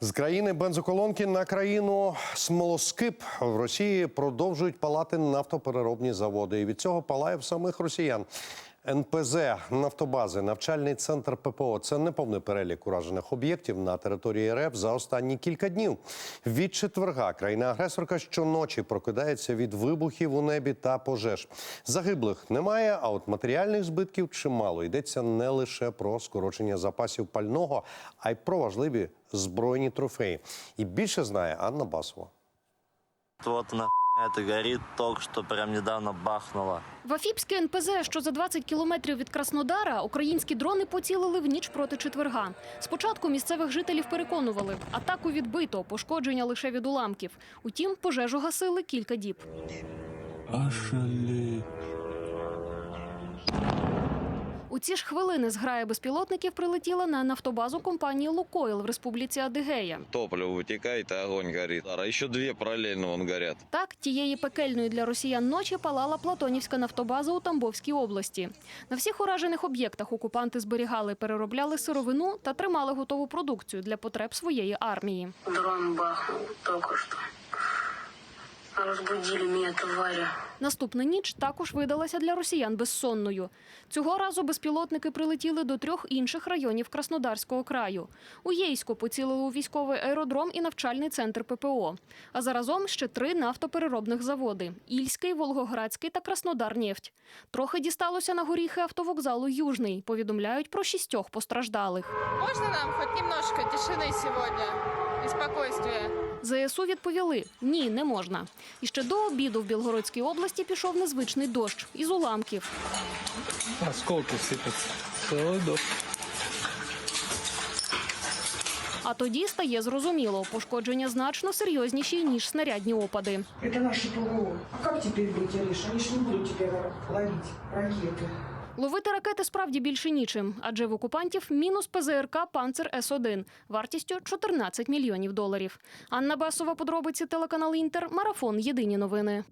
З країни бензоколонки на країну смолоскип в Росії продовжують палати нафтопереробні заводи. І від цього палає в самих росіян. НПЗ, нафтобази, навчальний центр ППО це неповний перелік уражених об'єктів на території РФ за останні кілька днів. Від четверга країна-агресорка щоночі прокидається від вибухів у небі та пожеж. Загиблих немає, а от матеріальних збитків чимало. Йдеться не лише про скорочення запасів пального, а й про важливі збройні трофеї. І більше знає Анна Басова. Вот она это горит, ток, что прям недавно бахнуло. В Афіпське НПЗ, що за 20 кілометрів від Краснодара, українські дрони поцілили в ніч проти четверга. Спочатку місцевих жителів переконували, атаку відбито, пошкодження лише від уламків. Утім, пожежу гасили кілька діб. Ошалеть. У ці ж хвилини зграя безпілотників прилетіла на нафтобазу компанії «Лукойл» в республіці Адигея. Топливо вытекает, и огонь горит. А еще две параллельно вон горят. Так, тієї пекельної для росіян ночі палала Платонівська нафтобаза у Тамбовській області. На всіх уражених об'єктах окупанти зберігали, переробляли сировину та тримали готову продукцію для потреб своєї армії. Дрон бахнул только что. Разбудили меня, твари. Наступна ніч також видалася для росіян безсонною. Цього разу безпілотники прилетіли до трьох інших районів Краснодарського краю. У Єйську поцілили у військовий аеродром і навчальний центр ППО. А заразом ще три нафтопереробних заводи: Ільський, Волгоградський та Краснодарнефть. Трохи дісталося на горіхи автовокзалу Южний. Повідомляють про шістьох постраждалих. Можно нам хоть немножко тишины сегодня и спокойствия? ЗСУ відповіли: ні, не можна. І ще до обіду в Білгородській області пішов незвичний дощ із уламків. Осколки сыпятся. Целый дождь. А тоді стає зрозуміло, пошкодження значно серйозніші ніж снарядні опади. Это наши ПВО. А как теперь быть, Ариша? Они ж не будут теперь ловить ракеты. Ловити ракети справді більше нічим, адже в окупантів мінус ПЗРК Панцер С-1 вартістю 14 мільйонів доларів. Анна Басова, подробиці телеканал Інтер, марафон. Єдині новини.